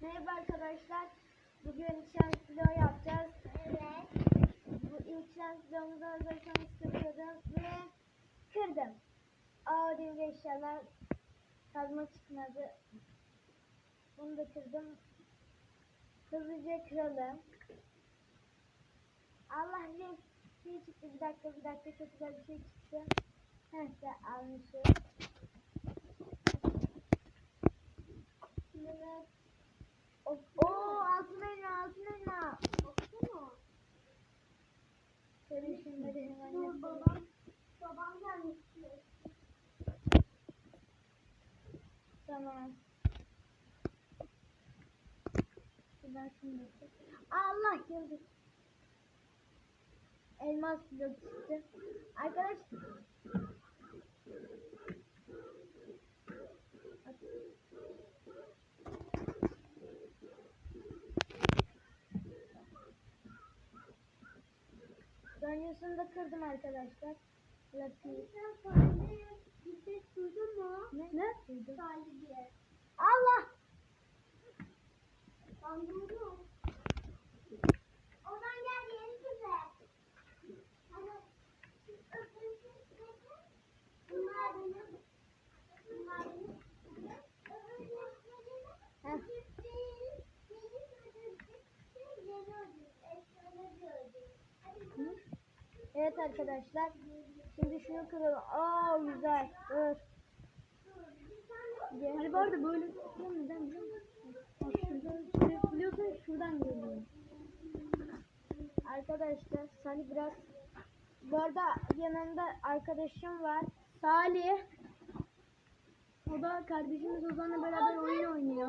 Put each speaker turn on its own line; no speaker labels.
Merhaba arkadaşlar. Bugün şans video yapacağız.
Evet.
Bu ilk şans videomuzu hazırsanız kırıyordum ve kırdım. Aa diye eşyalar kazma çıkmadı. Bunu da kırdım. Hızlıca kıralım. Allah bir şey çıktı. Bir dakika bir dakika çok güzel bir şey çıktı. Neyse almışım. Tamam. Da çek. Allah geldi. Elmas blok çıktı. Arkadaşlar. Dönyasını da kırdım arkadaşlar. Lapis.
Sen sahneye bir ses duydun mu?
Ne? Ne? Duydum.
Diye.
Allah! Evet arkadaşlar. Şimdi şunu kıralım. Aa güzel. Dur. Hani bu arada böyle tutuyor neden biliyor musun? Şuradan geliyor. Arkadaşlar Salih biraz bu arada yanında arkadaşım var. Salih. O da kardeşimiz Ozan'la beraber oyun oynuyor.